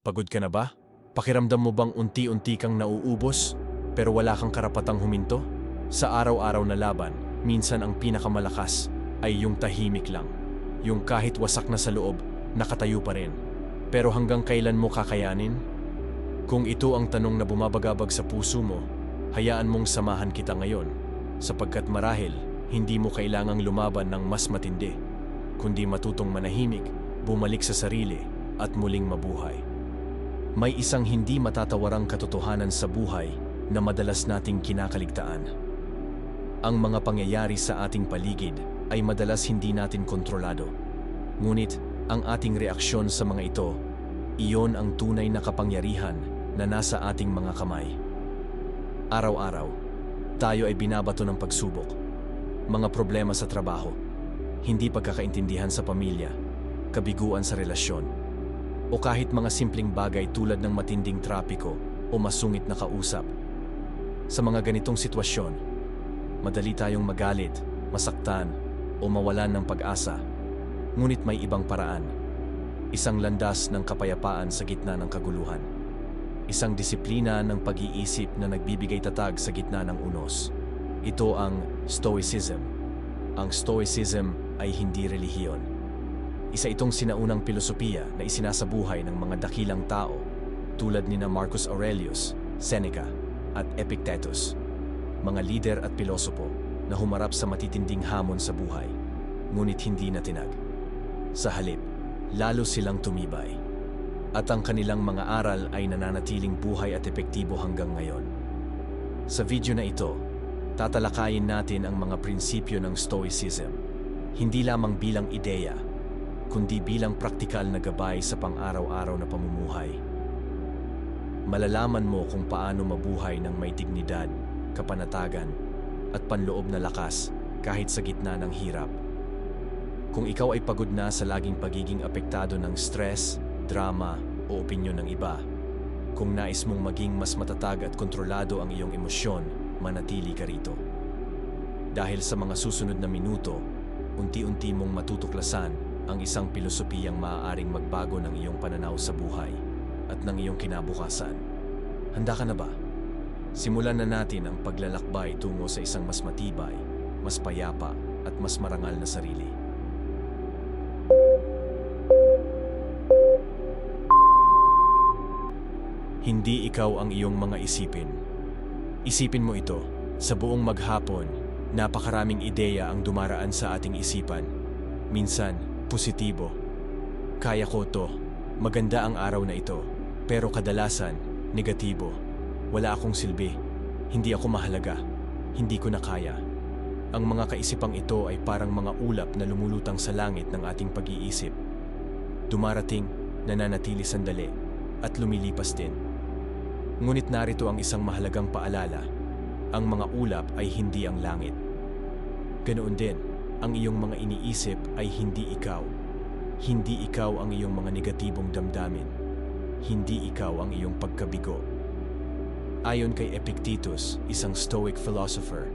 Pagod ka na ba? Pakiramdam mo bang unti-unti kang nauubos pero wala kang karapatang huminto? Sa araw-araw na laban, minsan ang pinakamalakas ay yung tahimik lang. Yung kahit wasak na sa loob, nakatayo pa rin. Pero hanggang kailan mo kakayanin? Kung ito ang tanong na bumabagabag sa puso mo, hayaan mong samahan kita ngayon sapagkat marahil hindi mo kailangang lumaban ng mas matindi, kundi matutong manahimik, bumalik sa sarili at muling mabuhay. May isang hindi matatawarang katotohanan sa buhay na madalas nating kinakaligtaan. Ang mga pangyayari sa ating paligid ay madalas hindi natin kontrolado. Ngunit ang ating reaksyon sa mga ito, iyon ang tunay na kapangyarihan na nasa ating mga kamay. Araw-araw, tayo ay binabato ng pagsubok, mga problema sa trabaho, hindi pagkakaintindihan sa pamilya, kabiguan sa relasyon, o kahit mga simpleng bagay tulad ng matinding trapiko o masungit na kausap. Sa mga ganitong sitwasyon, madali tayong magalit, masaktan, o mawalan ng pag-asa. Ngunit may ibang paraan. Isang landas ng kapayapaan sa gitna ng kaguluhan. Isang disiplina ng pag-iisip na nagbibigay tatag sa gitna ng unos. Ito ang Stoicism. Ang Stoicism ay hindi relihiyon. Isa itong sinaunang pilosopiya na isinasabuhay ng mga dakilang tao tulad ni na Marcus Aurelius, Seneca, at Epictetus. Mga lider at pilosopo na humarap sa matitinding hamon sa buhay, ngunit hindi natinag. Sa halip, lalo silang tumibay. At ang kanilang mga aral ay nananatiling buhay at epektibo hanggang ngayon. Sa video na ito, tatalakayin natin ang mga prinsipyo ng Stoicism, hindi lamang bilang ideya, kundi bilang praktikal na gabay sa pang-araw-araw na pamumuhay. Malalaman mo kung paano mabuhay ng may dignidad, kapanatagan, at panloob na lakas kahit sa gitna ng hirap. Kung ikaw ay pagod na sa laging pagiging apektado ng stress, drama, o opinyon ng iba, kung nais mong maging mas matatag at kontrolado ang iyong emosyon, manatili ka rito. Dahil sa mga susunod na minuto, unti-unti mong matutuklasan ang isang pilosopiyang maaaring magbago ng iyong pananaw sa buhay at ng iyong kinabukasan. Handa ka na ba? Simulan na natin ang paglalakbay tungo sa isang mas matibay, mas payapa at mas marangal na sarili. Hindi ikaw ang iyong mga isipin. Isipin mo ito, sa buong maghapon, napakaraming ideya ang dumaraan sa ating isipan. Minsan, positibo. Kaya ko to, maganda ang araw na ito. Pero kadalasan, negatibo. Wala akong silbi. Hindi ako mahalaga. Hindi ko na kaya. Ang mga kaisipang ito ay parang mga ulap na lumulutang sa langit ng ating pag-iisip. Dumarating, nananatili sandali, at lumilipas din. Ngunit narito ang isang mahalagang paalala. Ang mga ulap ay hindi ang langit. Ganoon din, ang iyong mga iniisip ay hindi ikaw. Hindi ikaw ang iyong mga negatibong damdamin. Hindi ikaw ang iyong pagkabigo. Ayon kay Epictetus, isang Stoic philosopher,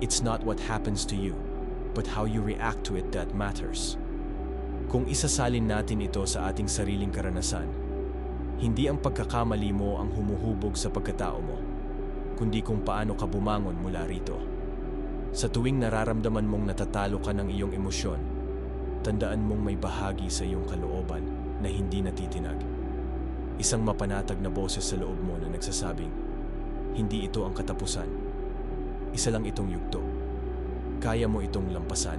it's not what happens to you, but how you react to it that matters. Kung isasalin natin ito sa ating sariling karanasan, hindi ang pagkakamali mo ang humuhubog sa pagkatao mo, kundi kung paano ka bumangon mula rito. Sa tuwing nararamdaman mong natatalo ka ng iyong emosyon, tandaan mong may bahagi sa iyong kalooban na hindi natitinag. Isang mapanatag na boses sa loob mo na nagsasabing, hindi ito ang katapusan. Isa lang itong yugto. Kaya mo itong lampasan.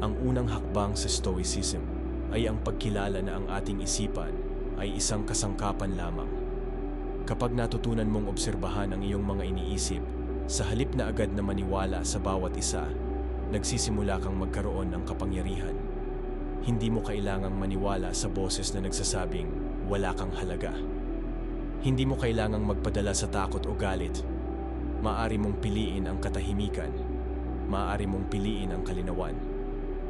Ang unang hakbang sa Stoicism ay ang pagkilala na ang ating isipan ay isang kasangkapan lamang. Kapag natutunan mong obserbahan ang iyong mga iniisip, sa halip na agad na maniwala sa bawat isa, nagsisimula kang magkaroon ng kapangyarihan. Hindi mo kailangang maniwala sa boses na nagsasabing wala kang halaga. Hindi mo kailangang magpadala sa takot o galit. Maari mong piliin ang katahimikan. Maari mong piliin ang kalinawan.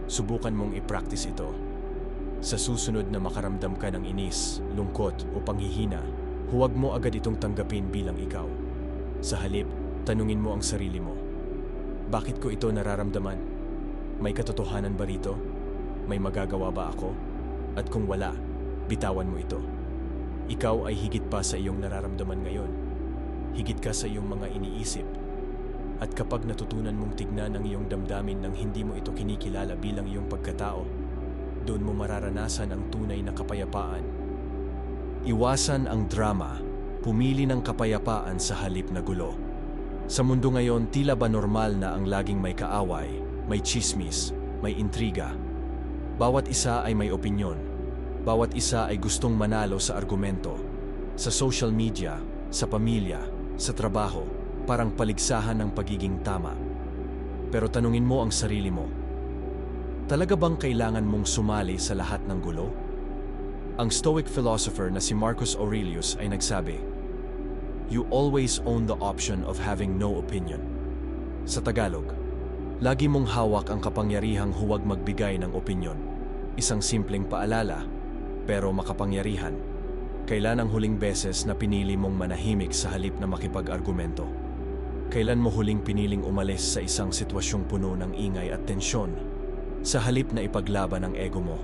Subukan mong i-practice ito. Sa susunod na makaramdam ka ng inis, lungkot o panghihina, huwag mo agad itong tanggapin bilang ikaw. Sa halip, tanungin mo ang sarili mo. Bakit ko ito nararamdaman? May katotohanan ba rito? May magagawa ba ako? At kung wala, bitawan mo ito. Ikaw ay higit pa sa iyong nararamdaman ngayon. Higit ka sa iyong mga iniisip. At kapag natutunan mong tignan ang iyong damdamin nang hindi mo ito kinikilala bilang iyong pagkatao, doon mo mararanasan ang tunay na kapayapaan. Iwasan ang drama, pumili ng kapayapaan sa halip na gulo. Sa mundo ngayon, tila ba normal na ang laging may kaaway, may chismis, may intriga. Bawat isa ay may opinyon. Bawat isa ay gustong manalo sa argumento. Sa social media, sa pamilya, sa trabaho, parang paligsahan ng pagiging tama. Pero tanungin mo ang sarili mo, talaga bang kailangan mong sumali sa lahat ng gulo? Ang Stoic philosopher na si Marcus Aurelius ay nagsabi, You always own the option of having no opinion. Sa Tagalog, lagi mong hawak ang kapangyarihang huwag magbigay ng opinyon. Isang simpleng paalala, pero makapangyarihan. Kailan ang huling beses na pinili mong manahimik sa halip na makipag-argumento? Kailan mo huling piniling umalis sa isang sitwasyong puno ng ingay at tensyon sa halip na ipaglaban ang ego mo?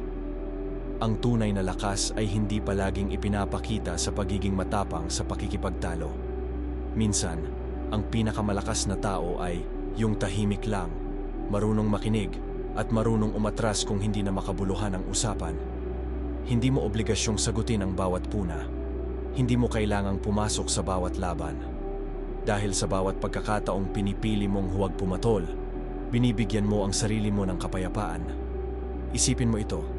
Ang tunay na lakas ay hindi palaging ipinapakita sa pagiging matapang sa pakikipagtalo. Minsan, ang pinakamalakas na tao ay yung tahimik lang, marunong makinig, at marunong umatras kung hindi na makabuluhan ang usapan. Hindi mo obligasyong sagutin ang bawat puna. Hindi mo kailangang pumasok sa bawat laban. Dahil sa bawat pagkakataong pinipili mong huwag pumatol, binibigyan mo ang sarili mo ng kapayapaan. Isipin mo ito,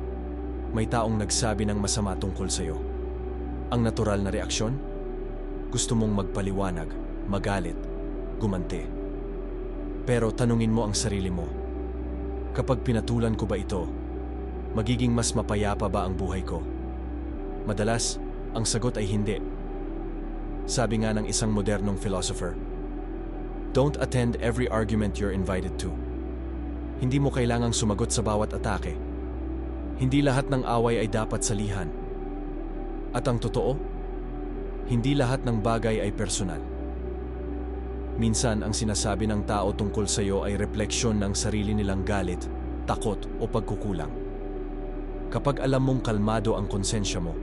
may taong nagsabi ng masama tungkol sa'yo. Ang natural na reaksyon? Gusto mong magpaliwanag, magalit, gumante. Pero tanungin mo ang sarili mo, kapag pinatulan ko ba ito, magiging mas mapayapa ba ang buhay ko? Madalas, ang sagot ay hindi. Sabi nga ng isang modernong philosopher, Don't attend every argument you're invited to. Hindi mo kailangang sumagot sa bawat atake. Hindi lahat ng away ay dapat salihan. At ang totoo, hindi lahat ng bagay ay personal. Minsan ang sinasabi ng tao tungkol sa iyo ay refleksyon ng sarili nilang galit, takot o pagkukulang. Kapag alam mong kalmado ang konsensya mo,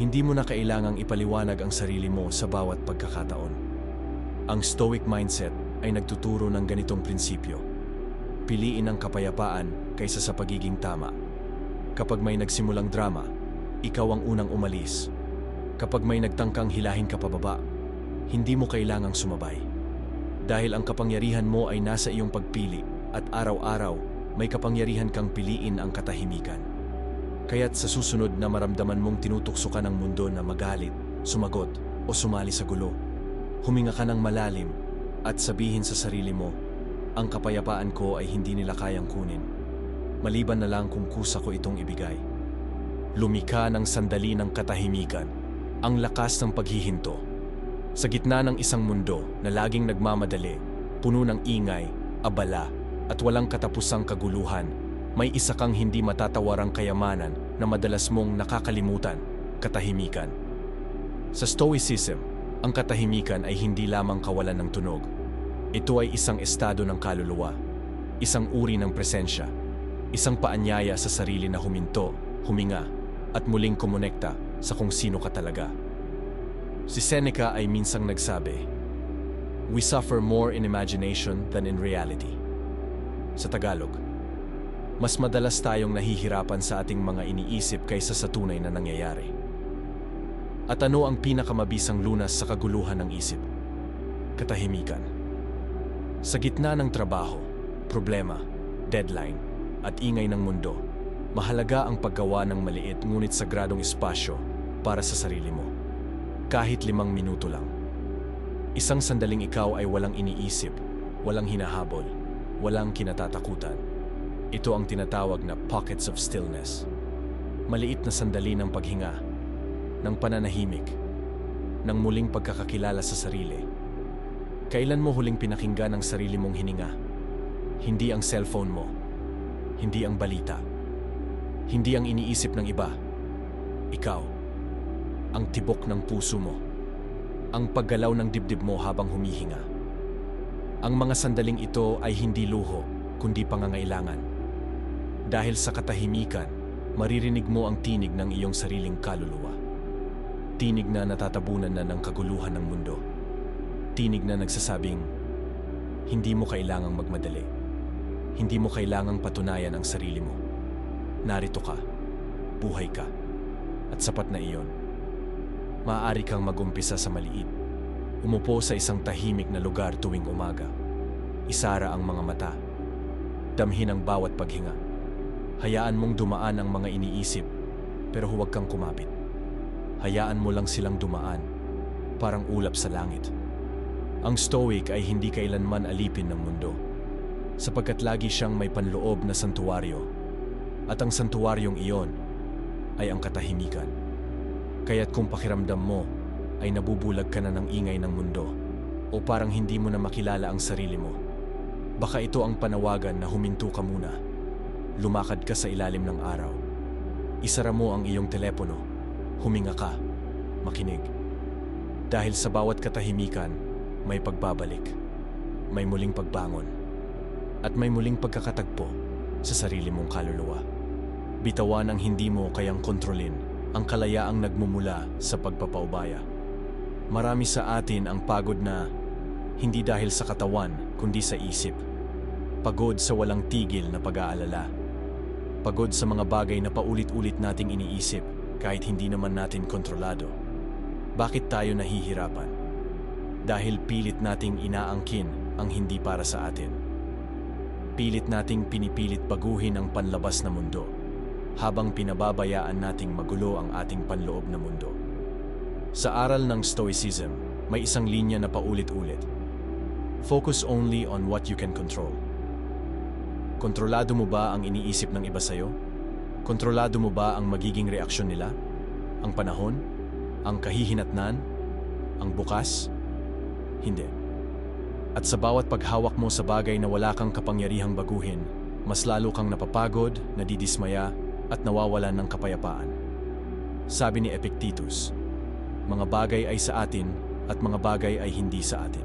hindi mo na kailangang ipaliwanag ang sarili mo sa bawat pagkakataon. Ang stoic mindset ay nagtuturo ng ganitong prinsipyo. Piliin ang kapayapaan kaysa sa pagiging tama. Kapag may nagsimulang drama, ikaw ang unang umalis. Kapag may nagtangkang hilahin ka pababa, hindi mo kailangang sumabay. Dahil ang kapangyarihan mo ay nasa iyong pagpili at araw-araw may kapangyarihan kang piliin ang katahimikan. Kaya't sa susunod na maramdaman mong tinutukso ka ng mundo na magalit, sumagot o sumali sa gulo, huminga ka ng malalim at sabihin sa sarili mo, ang kapayapaan ko ay hindi nila kayang kunin. Maliban na lang kung kusa ko itong ibigay. Lumika ng sandali ng katahimikan, ang lakas ng paghihinto. Sa gitna ng isang mundo na laging nagmamadali, puno ng ingay, abala, at walang katapusang kaguluhan, may isa kang hindi matatawarang kayamanan na madalas mong nakakalimutan, katahimikan. Sa Stoicism, ang katahimikan ay hindi lamang kawalan ng tunog. Ito ay isang estado ng kaluluwa, isang uri ng presensya, isang paanyaya sa sarili na huminto, huminga, at muling kumonekta sa kung sino ka talaga. Si Seneca ay minsang nagsabi, We suffer more in imagination than in reality. Sa Tagalog, mas madalas tayong nahihirapan sa ating mga iniisip kaysa sa tunay na nangyayari. At ano ang pinakamabisang lunas sa kaguluhan ng isip? Katahimikan. Sa gitna ng trabaho, problema, deadline, at ingay ng mundo, mahalaga ang paggawa ng maliit ngunit sagradong espasyo para sa sarili mo. Kahit limang minuto lang. Isang sandaling ikaw ay walang iniisip, walang hinahabol, walang kinatatakutan. Ito ang tinatawag na pockets of stillness. Maliit na sandali ng paghinga, ng pananahimik, ng muling pagkakakilala sa sarili. Kailan mo huling pinakinggan ang sarili mong hininga? Hindi ang cellphone mo, hindi ang balita, hindi ang iniisip ng iba. Ikaw, ang tibok ng puso mo, ang paggalaw ng dibdib mo habang humihinga. Ang mga sandaling ito ay hindi luho, kundi pangangailangan. Dahil sa katahimikan, maririnig mo ang tinig ng iyong sariling kaluluwa. Tinig na natatabunan na ng kaguluhan ng mundo. Tinig na nagsasabing, hindi mo kailangang magmadali. Hindi mo kailangang patunayan ang sarili mo. Narito ka, buhay ka, at sapat na iyon. Maaari kang magumpisa sa maliit. Umupo sa isang tahimik na lugar tuwing umaga. Isara ang mga mata. Damhin ang bawat paghinga. Hayaan mong dumaan ang mga iniisip, pero huwag kang kumapit. Hayaan mo lang silang dumaan, parang ulap sa langit. Ang Stoic ay hindi kailanman alipin ng mundo, sapagkat lagi siyang may panloob na santuwaryo, at ang santuwaryong iyon ay ang katahimikan. Kaya't kung pakiramdam mo ay nabubulag ka na ng ingay ng mundo, o parang hindi mo na makilala ang sarili mo, baka ito ang panawagan na huminto ka muna. Lumakad ka sa ilalim ng araw. Isara mo ang iyong telepono. Huminga ka. Makinig. Dahil sa bawat katahimikan, may pagbabalik. May muling pagbangon. At may muling pagkakatagpo sa sarili mong kaluluwa. Bitawan ang hindi mo kayang kontrolin ang kalayaang nagmumula sa pagpapaubaya. Marami sa atin ang pagod na hindi dahil sa katawan kundi sa isip. Pagod sa walang tigil na pag-aalala. Pagod sa mga bagay na paulit-ulit nating iniisip kahit hindi naman natin kontrolado. Bakit tayo nahihirapan? Dahil pilit nating inaangkin ang hindi para sa atin. Pilit nating pinipilit baguhin ang panlabas na mundo habang pinababayaan nating magulo ang ating panloob na mundo. Sa aral ng Stoicism, may isang linya na paulit-ulit. Focus only on what you can control. Kontrolado mo ba ang iniisip ng iba sa'yo? Kontrolado mo ba ang magiging reaksyon nila? Ang panahon? Ang kahihinatnan? Ang bukas? Hindi. At sa bawat paghawak mo sa bagay na wala kang kapangyarihang baguhin, mas lalo kang napapagod, nadidismaya, at nawawalan ng kapayapaan. Sabi ni Epictetus, mga bagay ay sa atin at mga bagay ay hindi sa atin.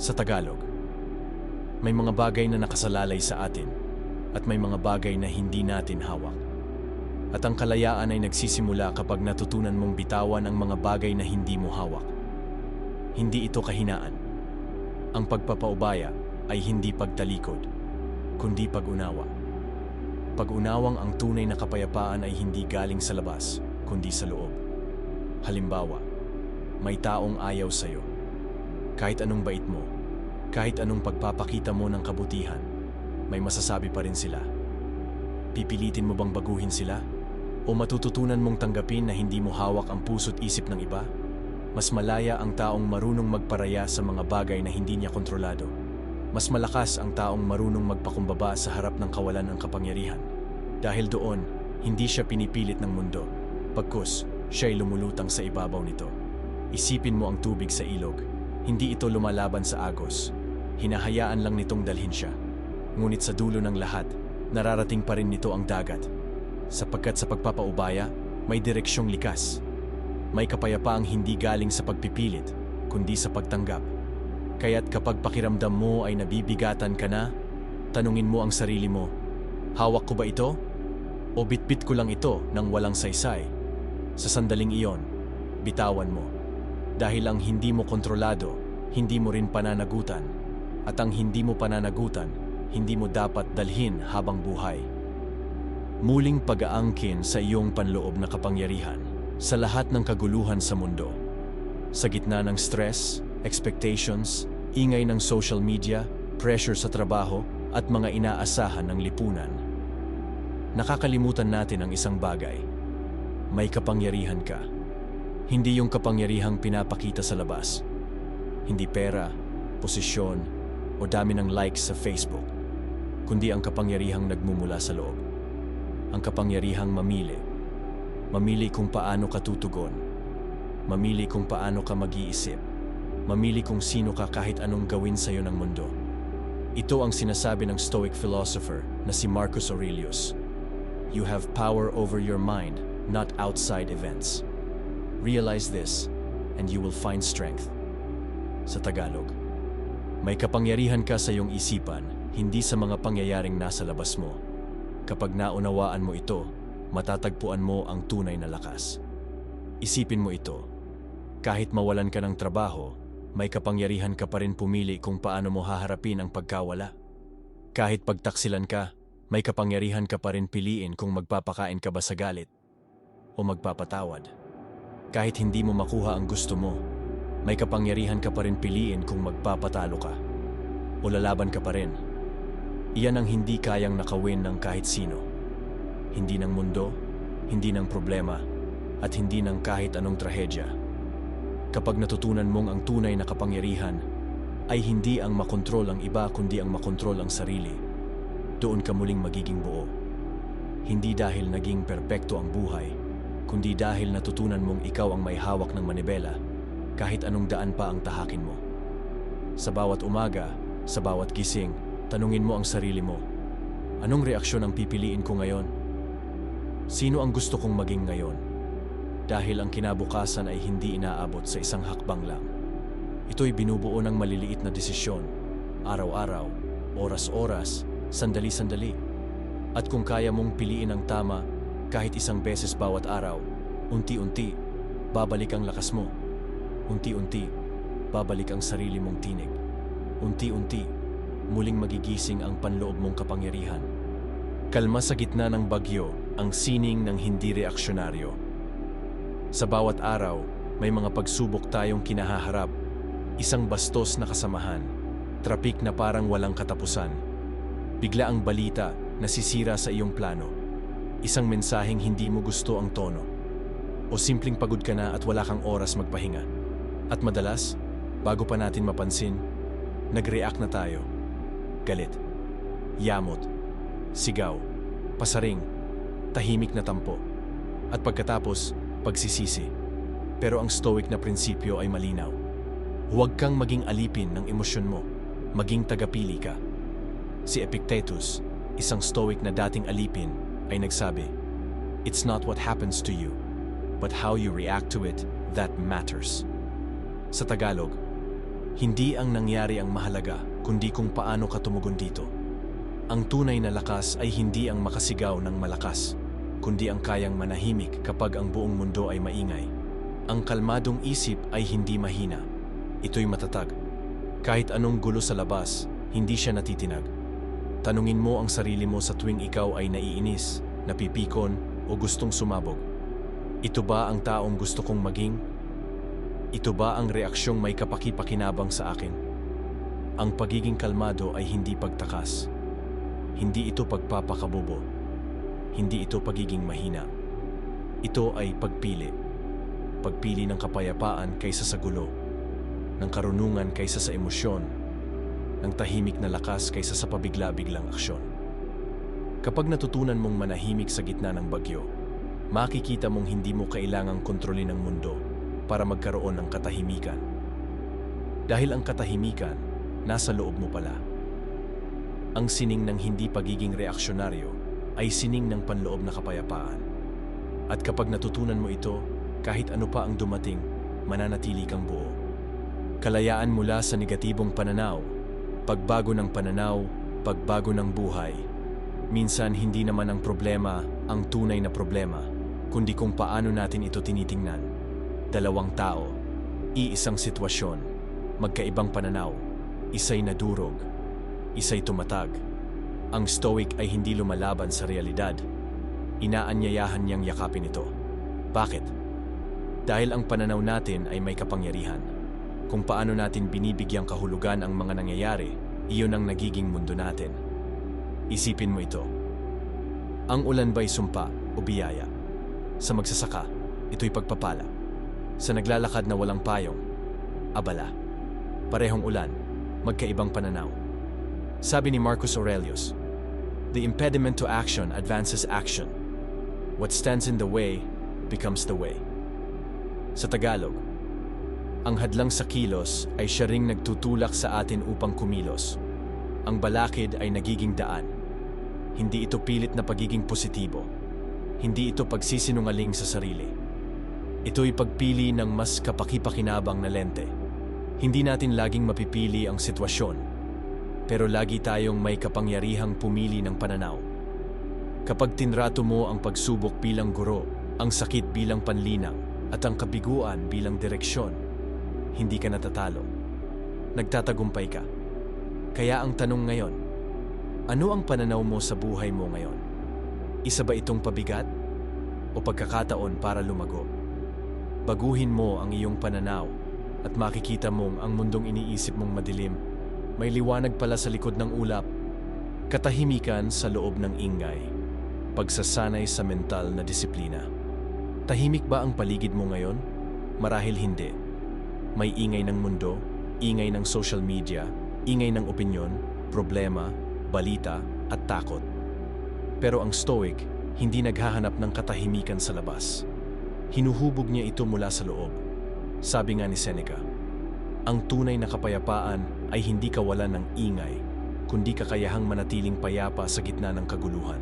Sa Tagalog, may mga bagay na nakasalalay sa atin at may mga bagay na hindi natin hawak. At ang kalayaan ay nagsisimula kapag natutunan mong bitawan ang mga bagay na hindi mo hawak. Hindi ito kahinaan. Ang pagpapaubaya ay hindi pagtalikod, kundi pag-unawa. Pag-unawang ang tunay na kapayapaan ay hindi galing sa labas, kundi sa loob. Halimbawa, may taong ayaw sa'yo. Kahit anong bait mo, kahit anong pagpapakita mo ng kabutihan, may masasabi pa rin sila. Pipilitin mo bang baguhin sila? O matututunan mong tanggapin na hindi mo hawak ang puso't isip ng iba? Mas malaya ang taong marunong magparaya sa mga bagay na hindi niya kontrolado. Mas malakas ang taong marunong magpakumbaba sa harap ng kawalan ng kapangyarihan. Dahil doon, hindi siya pinipilit ng mundo. Pagkus, siya'y lumulutang sa ibabaw nito. Isipin mo ang tubig sa ilog. Hindi ito lumalaban sa agos. Hinahayaan lang nitong dalhin siya. Ngunit sa dulo ng lahat, nararating pa rin nito ang dagat. Sapagkat sa pagpapaubaya, may direksyong likas. May kapayapaang hindi galing sa pagpipilit, kundi sa pagtanggap. Kaya't kapag pakiramdam mo ay nabibigatan ka na, tanungin mo ang sarili mo, hawak ko ba ito? O bitbit ko lang ito ng walang saysay? Sa sandaling iyon, bitawan mo. Dahil ang hindi mo kontrolado, hindi mo rin pananagutan at ang hindi mo pananagutan, hindi mo dapat dalhin habang buhay. Muling pag-aangkin sa iyong panloob na kapangyarihan sa lahat ng kaguluhan sa mundo. Sa gitna ng stress, expectations, ingay ng social media, pressure sa trabaho, at mga inaasahan ng lipunan. Nakakalimutan natin ang isang bagay. May kapangyarihan ka. Hindi yung kapangyarihang pinapakita sa labas. Hindi pera, posisyon, o dami ng likes sa Facebook, kundi ang kapangyarihang nagmumula sa loob. Ang kapangyarihang mamili. Mamili kung paano ka tutugon. Mamili kung paano ka mag-iisip. Mamili kung sino ka kahit anong gawin sa'yo ng mundo. Ito ang sinasabi ng Stoic philosopher na si Marcus Aurelius. You have power over your mind, not outside events. Realize this, and you will find strength. Sa Tagalog, may kapangyarihan ka sa iyong isipan, hindi sa mga pangyayaring nasa labas mo. Kapag naunawaan mo ito, matatagpuan mo ang tunay na lakas. Isipin mo ito. Kahit mawalan ka ng trabaho, may kapangyarihan ka pa rin pumili kung paano mo haharapin ang pagkawala. Kahit pagtaksilan ka, may kapangyarihan ka pa rin piliin kung magpapakain ka ba sa galit o magpapatawad. Kahit hindi mo makuha ang gusto mo, may kapangyarihan ka pa rin piliin kung magpapatalo ka o lalaban ka pa rin. Iyan ang hindi kayang nakawin ng kahit sino. Hindi ng mundo, hindi ng problema, at hindi ng kahit anong trahedya. Kapag natutunan mong ang tunay na kapangyarihan, ay hindi ang makontrol ang iba kundi ang makontrol ang sarili. Doon ka muling magiging buo. Hindi dahil naging perpekto ang buhay, kundi dahil natutunan mong ikaw ang may hawak ng manibela kahit anong daan pa ang tahakin mo. Sa bawat umaga, sa bawat gising, tanungin mo ang sarili mo, anong reaksyon ang pipiliin ko ngayon? Sino ang gusto kong maging ngayon? Dahil ang kinabukasan ay hindi inaabot sa isang hakbang lang. Ito'y binubuo ng maliliit na desisyon, araw-araw, oras-oras, sandali-sandali. At kung kaya mong piliin ang tama kahit isang beses bawat araw, unti-unti, babalik ang lakas mo. Unti-unti, babalik ang sarili mong tinig. Unti-unti, muling magigising ang panloob mong kapangyarihan. Kalma sa gitna ng bagyo ang sining ng hindi reaksyonaryo. Sa bawat araw, may mga pagsubok tayong kinahaharap. Isang bastos na kasamahan, trapik na parang walang katapusan. Bigla ang balita na sisira sa iyong plano. Isang mensaheng hindi mo gusto ang tono. O simpleng pagod ka na at wala kang oras magpahinga. At madalas, bago pa natin mapansin, nag-react na tayo. Galit, yamot, sigaw, pasaring, tahimik na tampo. At pagkatapos, pagsisisi. Pero ang stoic na prinsipyo ay malinaw. Huwag kang maging alipin ng emosyon mo. Maging tagapili ka. Si Epictetus, isang stoic na dating alipin, ay nagsabi, It's not what happens to you, but how you react to it that matters. Sa Tagalog, hindi ang nangyari ang mahalaga, kundi kung paano ka tumugon dito. Ang tunay na lakas ay hindi ang makasigaw ng malakas, kundi ang kayang manahimik kapag ang buong mundo ay maingay. Ang kalmadong isip ay hindi mahina. Ito'y matatag. Kahit anong gulo sa labas, hindi siya natitinag. Tanungin mo ang sarili mo sa tuwing ikaw ay naiinis, napipikon, o gustong sumabog. Ito ba ang taong gusto kong maging? Ito ba ang reaksyong may kapaki-pakinabang sa akin? Ang pagiging kalmado ay hindi pagtakas. Hindi ito pagpapakabobo. Hindi ito pagiging mahina. Ito ay pagpili. Pagpili ng kapayapaan kaysa sa gulo. Ng karunungan kaysa sa emosyon. Ng tahimik na lakas kaysa sa pabigla-biglang aksyon. Kapag natutunan mong manahimik sa gitna ng bagyo, makikita mong hindi mo kailangang kontrolin ang mundo para magkaroon ng katahimikan. Dahil ang katahimikan, nasa loob mo pala. Ang sining ng hindi pagiging reaksyonaryo ay sining ng panloob na kapayapaan. At kapag natutunan mo ito, kahit ano pa ang dumating, mananatili kang buo. Kalayaan mula sa negatibong pananaw, pagbago ng pananaw, pagbago ng buhay. Minsan hindi naman ang problema ang tunay na problema, kundi kung paano natin ito tinitingnan. Dalawang tao, iisang sitwasyon, magkaibang pananaw, isa'y nadurog, isa'y tumatag. Ang stoic ay hindi lumalaban sa realidad. Inaanyayahan niyang yakapin ito. Bakit? Dahil ang pananaw natin ay may kapangyarihan. Kung paano natin binibigyang kahulugan ang mga nangyayari, iyon ang nagiging mundo natin. Isipin mo ito. Ang ulan ba'y sumpa o biyaya? Sa magsasaka, ito'y pagpapala. Sa naglalakad na walang payong, abala. Parehong ulan, magkaibang pananaw. Sabi ni Marcus Aurelius, The impediment to action advances action. What stands in the way becomes the way. Sa Tagalog, ang hadlang sa kilos ay siya ring nagtutulak sa atin upang kumilos. Ang balakid ay nagiging daan. Hindi ito pilit na pagiging positibo. Hindi ito pagsisinungaling sa sarili. Ito'y pagpili ng mas kapaki-pakinabang na lente. Hindi natin laging mapipili ang sitwasyon, pero lagi tayong may kapangyarihang pumili ng pananaw. Kapag tinrato mo ang pagsubok bilang guro, ang sakit bilang panlinang, at ang kabiguan bilang direksyon, hindi ka natatalo. Nagtatagumpay ka. Kaya ang tanong ngayon, ano ang pananaw mo sa buhay mo ngayon? Isa ba itong pabigat? O pagkakataon para lumago? Baguhin mo ang iyong pananaw at makikita mong ang mundong iniisip mong madilim. May liwanag pala sa likod ng ulap. Katahimikan sa loob ng ingay. Pagsasanay sa mental na disiplina. Tahimik ba ang paligid mo ngayon? Marahil hindi. May ingay ng mundo, ingay ng social media, ingay ng opinyon, problema, balita at takot. Pero ang Stoic, hindi naghahanap ng katahimikan sa labas. Hinuhubog niya ito mula sa loob. Sabi nga ni Seneca, ang tunay na kapayapaan ay hindi kawalan ng ingay, kundi kakayahang manatiling payapa sa gitna ng kaguluhan.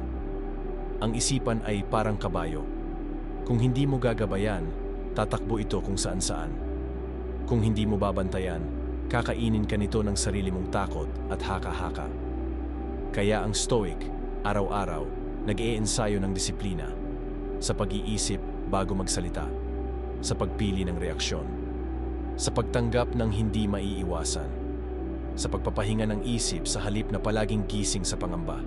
Ang isipan ay parang kabayo. Kung hindi mo gagabayan, tatakbo ito kung saan-saan. Kung hindi mo babantayan, kakainin ka nito ng sarili mong takot at haka-haka. Kaya ang Stoic, araw-araw, nag-iensayo ng disiplina sa pag-iisip bago magsalita, sa pagpili ng reaksyon, sa pagtanggap ng hindi maiiwasan, sa pagpapahinga ng isip sa halip na palaging gising sa pangamba.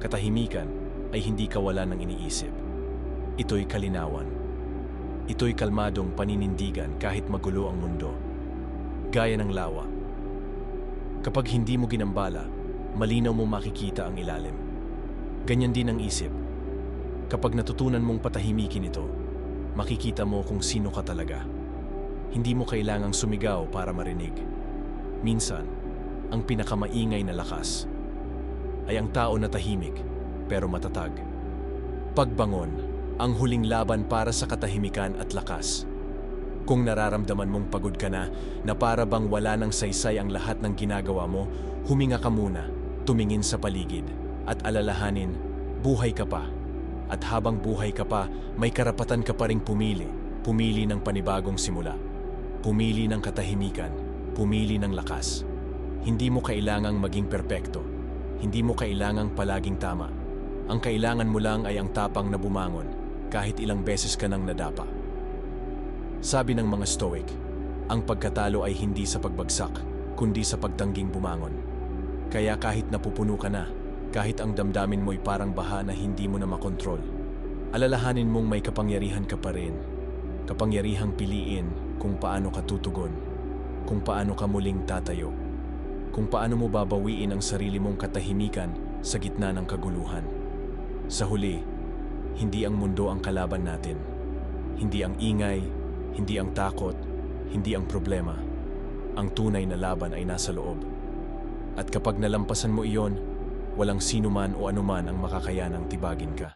Katahimikan ay hindi kawalan ng iniisip. Ito'y kalinawan. Ito'y kalmadong paninindigan kahit magulo ang mundo. Gaya ng lawa. Kapag hindi mo ginambala, malinaw mo makikita ang ilalim. Ganyan din ang isip. Kapag natutunan mong patahimikin ito, makikita mo kung sino ka talaga. Hindi mo kailangang sumigaw para marinig. Minsan, ang pinakamaingay na lakas ay ang tao na tahimik pero matatag. Pagbangon, ang huling laban para sa katahimikan at lakas. Kung nararamdaman mong pagod ka na, na para bang wala ng saysay ang lahat ng ginagawa mo, huminga ka muna, tumingin sa paligid, at alalahanin, buhay ka pa. At habang buhay ka pa, may karapatan ka pa ring pumili. Pumili ng panibagong simula. Pumili ng katahimikan. Pumili ng lakas. Hindi mo kailangang maging perpekto. Hindi mo kailangang palaging tama. Ang kailangan mo lang ay ang tapang na bumangon kahit ilang beses ka nang nadapa. Sabi ng mga Stoic, ang pagkatalo ay hindi sa pagbagsak, kundi sa pagtangging bumangon. Kaya kahit napupuno ka na, kahit ang damdamin mo'y parang baha na hindi mo na makontrol, alalahanin mong may kapangyarihan ka pa rin. Kapangyarihang piliin kung paano ka tutugon, kung paano ka muling tatayo, kung paano mo babawiin ang sarili mong katahimikan sa gitna ng kaguluhan. Sa huli, hindi ang mundo ang kalaban natin. Hindi ang ingay, hindi ang takot, hindi ang problema. Ang tunay na laban ay nasa loob. At kapag nalampasan mo iyon, walang sino man o anuman ang makakayanang tibagin ka.